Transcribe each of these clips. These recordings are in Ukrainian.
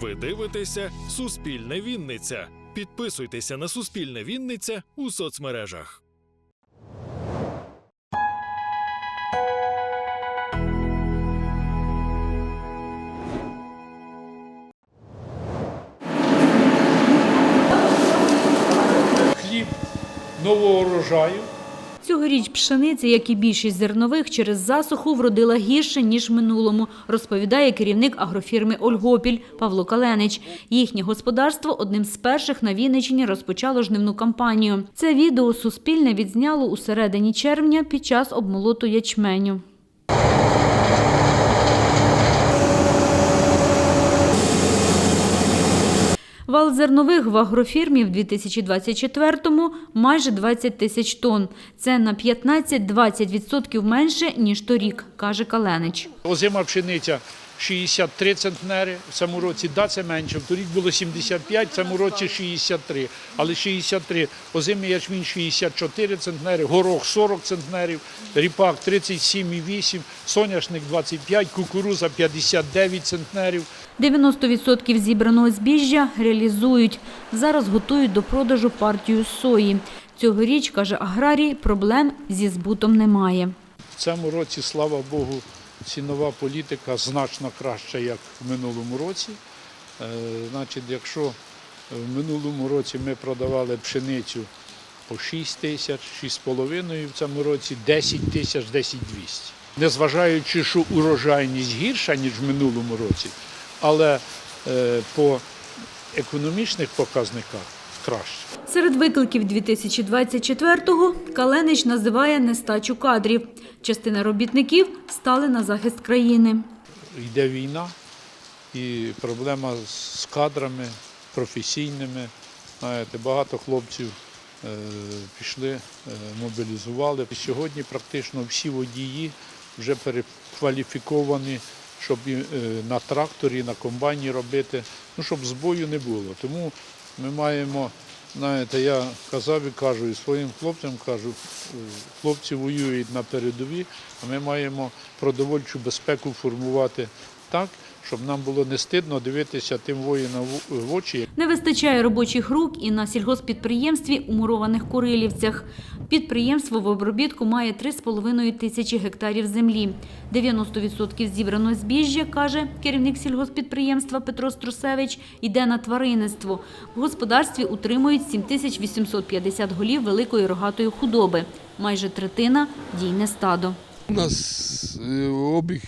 Ви дивитеся Суспільне Вінниця. Підписуйтеся на Суспільне Вінниця у соцмережах. хліб нового урожаю. Цьогоріч пшениця, як і більшість зернових, через засуху вродила гірше, ніж минулому, розповідає керівник агрофірми «Ольгопіль» Павло Каленич. Їхнє господарство одним з перших на Вінниччині розпочало жнивну кампанію. Це відео Суспільне відзняло у середині червня під час обмолоту ячменю. Вал зернових в агрофірмі в 2024-му майже 20 тисяч тонн. Це на 15-20% менше, ніж торік, каже Каленич. Озима пшениця 63 центнери, в цьому році да, це менше, торік було 75, в цьому році 63, але 63, озимий ячмінь 64 центнери, горох 40 центнерів, ріпак 37,8, соняшник 25, кукуруза 59 центнерів. 90% зібраного збіжжя реалізують. Зараз готують до продажу партію сої. Цьогоріч, каже аграрій, проблем зі збутом немає. В цьому році, слава Богу, цінова політика значно краща, як в минулому році. Е, Значить, якщо в минулому році ми продавали пшеницю по 6 тисяч, 6,5, в цьому році 10 тисяч, 10 200. Незважаючи, що урожайність гірша, ніж в минулому році, але е, по економічних показниках краще. Серед викликів 2024-го Каленич називає нестачу кадрів. Частина робітників стали на захист країни. йде війна і проблема з кадрами професійними. Знаєте, багато хлопців е, пішли, е, мобілізували. Сьогодні практично всі водії вже перекваліфіковані, щоб і, е, на тракторі, на комбайні робити, ну, щоб збою не було. Тому ми маємо, знаєте, я казав і кажу, і своїм хлопцям кажу, е, хлопці воюють на передовій, а ми маємо продовольчу безпеку формувати так, щоб нам було не стидно дивитися тим воїнам в- очі, Не вистачає робочих рук і на сільгоспідприємстві у мурованих Курилівцях. Підприємство в обробітку має 3,5 тисячі гектарів землі. 90% зібраного збіжжя, каже керівник сільгоспідприємства Петро Струсевич, йде на тваринництво. В господарстві утримують 7850 голів великої рогатої худоби. Майже третина – дійне стадо. У нас е, обіг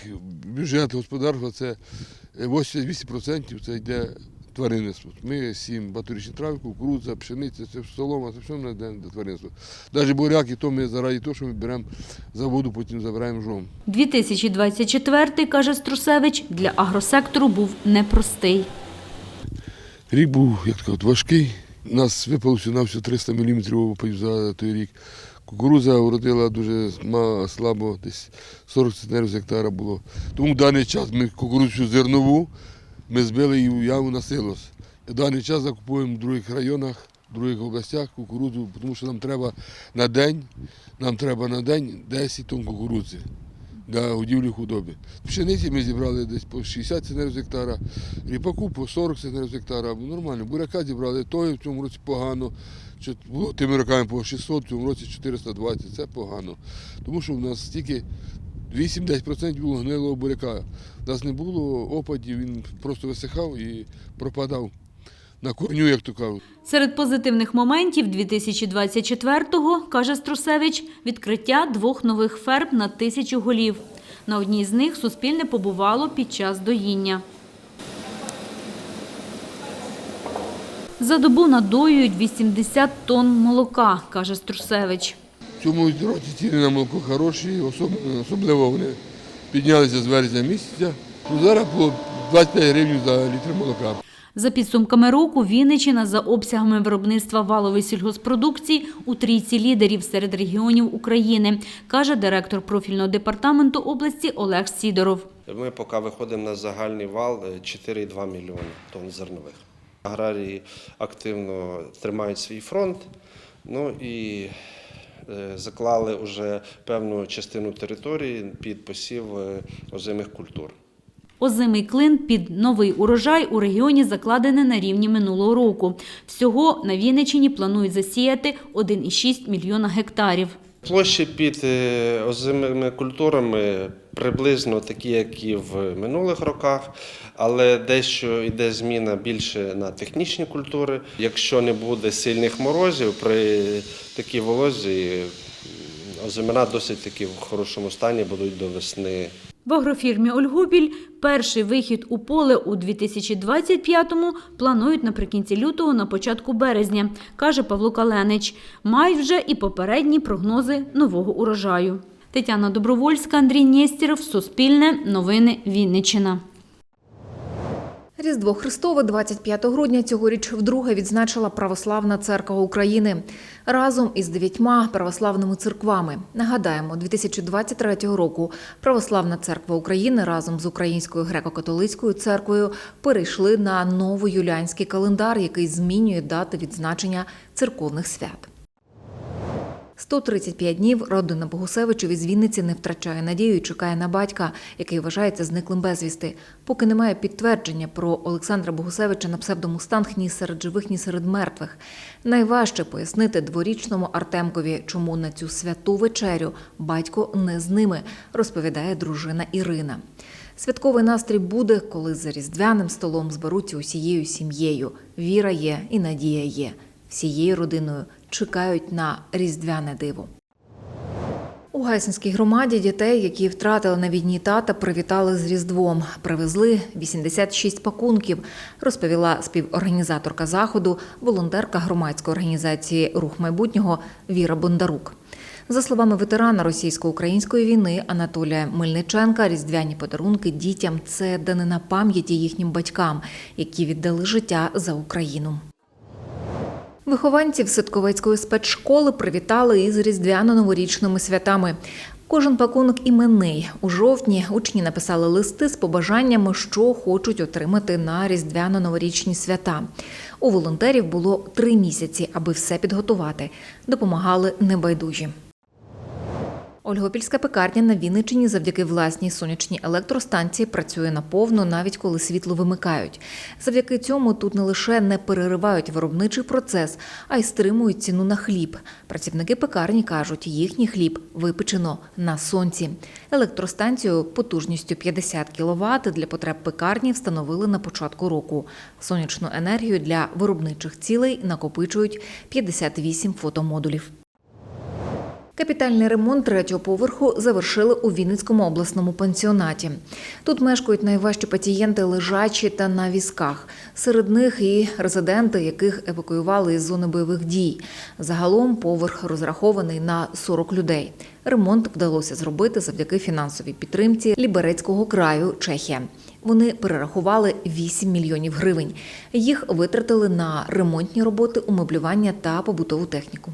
бюджету господарства це е, 88% це йде тваринництво. Ми сім батурічні трави, кукурудза, пшениця, це солома, це все на день до тваринництва. Навіть буряки, то ми заради того, що ми беремо за воду, потім забираємо жом. 2024, каже Струсевич, для агросектору був непростий. Рік був, як кажуть, важкий. У нас випалося на всього 300 мм опадів за той рік. Кукурудза уродила дуже слабо, десь 40 центнерів з гектара було. Тому в даний час ми кукурудзу зернову ми збили і в яму на силос. В даний час закупуємо в других районах, в других областях кукурудзу, тому що нам треба на день, нам треба на день 10 тонн кукурудзи для годівлі худоби. Пшениці ми зібрали десь по 60 центнерів з гектара, ріпаку по 40 центнерів з гектара. Нормально. Буряка зібрали, той в цьому році погано. Тими роками по 600, в цьому році 420. Це погано. Тому що в нас тільки 8-10% було гнилого буряка. У нас не було опадів, він просто висихав і пропадав на корню, як то кажуть. Серед позитивних моментів 2024-го, каже Струсевич, відкриття двох нових ферм на тисячу голів. На одній з них Суспільне побувало під час доїння. За добу надоюють 80 тонн молока, каже Струсевич. В цьому році ціни на молоко хороші, особ- особливо вони піднялися з вересня місяця. Ну, Зараз по 25 гривень за літр молока. За підсумками року Вінниччина за обсягами виробництва валової сільгоспродукції у трійці лідерів серед регіонів України, каже директор профільного департаменту області Олег Сідоров. Ми поки виходимо на загальний вал е, 4,2 мільйони тонн зернових. Аграрії активно тримають свій фронт, ну і е, заклали вже певну частину території під посів е, озимих культур. Озимий клин під новий урожай у регіоні закладений на рівні минулого року. Всього на Вінниччині планують засіяти 1,6 мільйона гектарів. Площі під е, озимими культурами приблизно такі, як і в минулих роках, але дещо йде зміна більше на технічні культури. Якщо не буде сильних морозів, при такій волозі озимина досить таки в хорошому стані будуть до весни. В агрофірмі Ольгубіль перший вихід у поле у 2025-му планують наприкінці лютого на початку березня, каже Павло Каленич. Мають вже і попередні прогнози нового урожаю. Тетяна Добровольська, Андрій Нєстєров, Суспільне, Новини Вінниччина. Різдво Христове 25 грудня цьогоріч вдруге відзначила Православна церква України разом із дев'ятьма православними церквами. Нагадаємо, 2023 року Православна церква України разом з Українською греко-католицькою церквою перейшли на новоюліанський календар, який змінює дати відзначення церковних свят. 135 днів родина Богусевичів із Вінниці не втрачає надію і чекає на батька, який вважається зниклим безвісти. Поки немає підтвердження про Олександра Богусевича на псевдомустанг ні серед живих, ні серед мертвих. Найважче пояснити дворічному Артемкові, чому на цю святу вечерю батько не з ними, розповідає дружина Ірина. Святковий настрій буде, коли за різдвяним столом зберуться усією сім'єю. Віра є і надія є. Всією родиною чекають на різдвяне диво. У Гайсинській громаді дітей, які втратили на війні тата, привітали з Різдвом. Привезли 86 пакунків, розповіла співорганізаторка заходу, волонтерка громадської організації Рух майбутнього Віра Бондарук. За словами ветерана російсько-української війни Анатолія Мельниченка, різдвяні подарунки дітям це данина пам'яті їхнім батькам, які віддали життя за Україну. Вихованців Ситковецької спецшколи привітали із різдвяно-новорічними святами. Кожен пакунок іменний. У жовтні учні написали листи з побажаннями, що хочуть отримати на різдвяно-новорічні свята. У волонтерів було три місяці, аби все підготувати. Допомагали небайдужі. Ольгопільська пекарня на Вінниччині завдяки власній сонячній електростанції працює наповно, навіть коли світло вимикають. Завдяки цьому тут не лише не переривають виробничий процес, а й стримують ціну на хліб. Працівники пекарні кажуть, їхній хліб випечено на сонці. Електростанцію потужністю 50 кВт для потреб пекарні встановили на початку року. Сонячну енергію для виробничих цілей накопичують 58 фотомодулів. Капітальний ремонт третього поверху завершили у Вінницькому обласному пансіонаті. Тут мешкають найважчі пацієнти лежачі та на візках. Серед них і резиденти, яких евакуювали із зони бойових дій. Загалом поверх розрахований на 40 людей. Ремонт вдалося зробити завдяки фінансовій підтримці Ліберецького краю Чехія. Вони перерахували 8 мільйонів гривень. Їх витратили на ремонтні роботи, умеблювання та побутову техніку.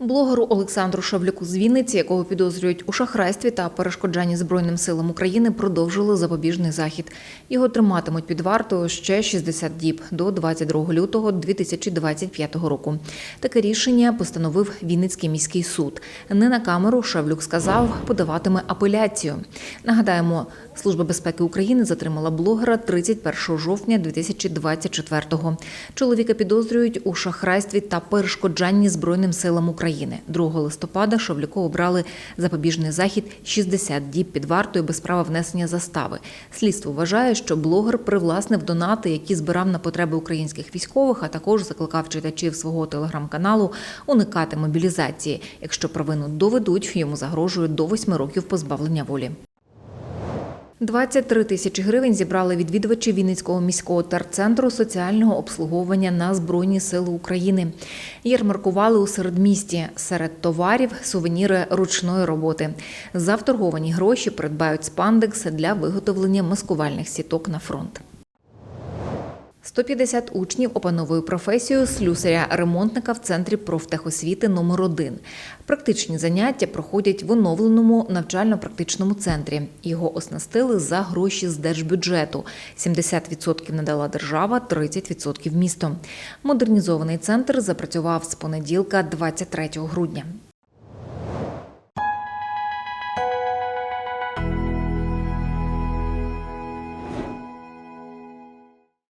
Блогеру Олександру Шавлюку з Вінниці, якого підозрюють у шахрайстві та перешкоджанні Збройним силам України, продовжили запобіжний захід. Його триматимуть під вартою ще 60 діб до 22 лютого 2025 року. Таке рішення постановив Вінницький міський суд. Не на камеру Шавлюк сказав, подаватиме апеляцію. Нагадаємо, Служба безпеки України затримала блогера 31 жовтня 2024-го. Чоловіка підозрюють у шахрайстві та перешкоджанні Збройним силам України. 2 листопада Шавлюку обрали запобіжний захід 60 діб під вартою без права внесення застави. Слідство вважає, що блогер привласнив донати, які збирав на потреби українських військових, а також закликав читачів свого телеграм-каналу уникати мобілізації. Якщо провину доведуть, йому загрожує до 8 років позбавлення волі. 23 тисячі гривень зібрали відвідувачі Вінницького міського терцентру соціального обслуговування на Збройні Сили України. Ярмаркували у середмісті. Серед товарів сувеніри ручної роботи. За вторговані гроші придбають спандекс для виготовлення маскувальних сіток на фронт. 150 учнів опановує професію слюсаря-ремонтника в центрі профтехосвіти номер 1 Практичні заняття проходять в оновленому навчально-практичному центрі. Його оснастили за гроші з держбюджету. 70% надала держава, 30% місто. Модернізований центр запрацював з понеділка, 23 грудня.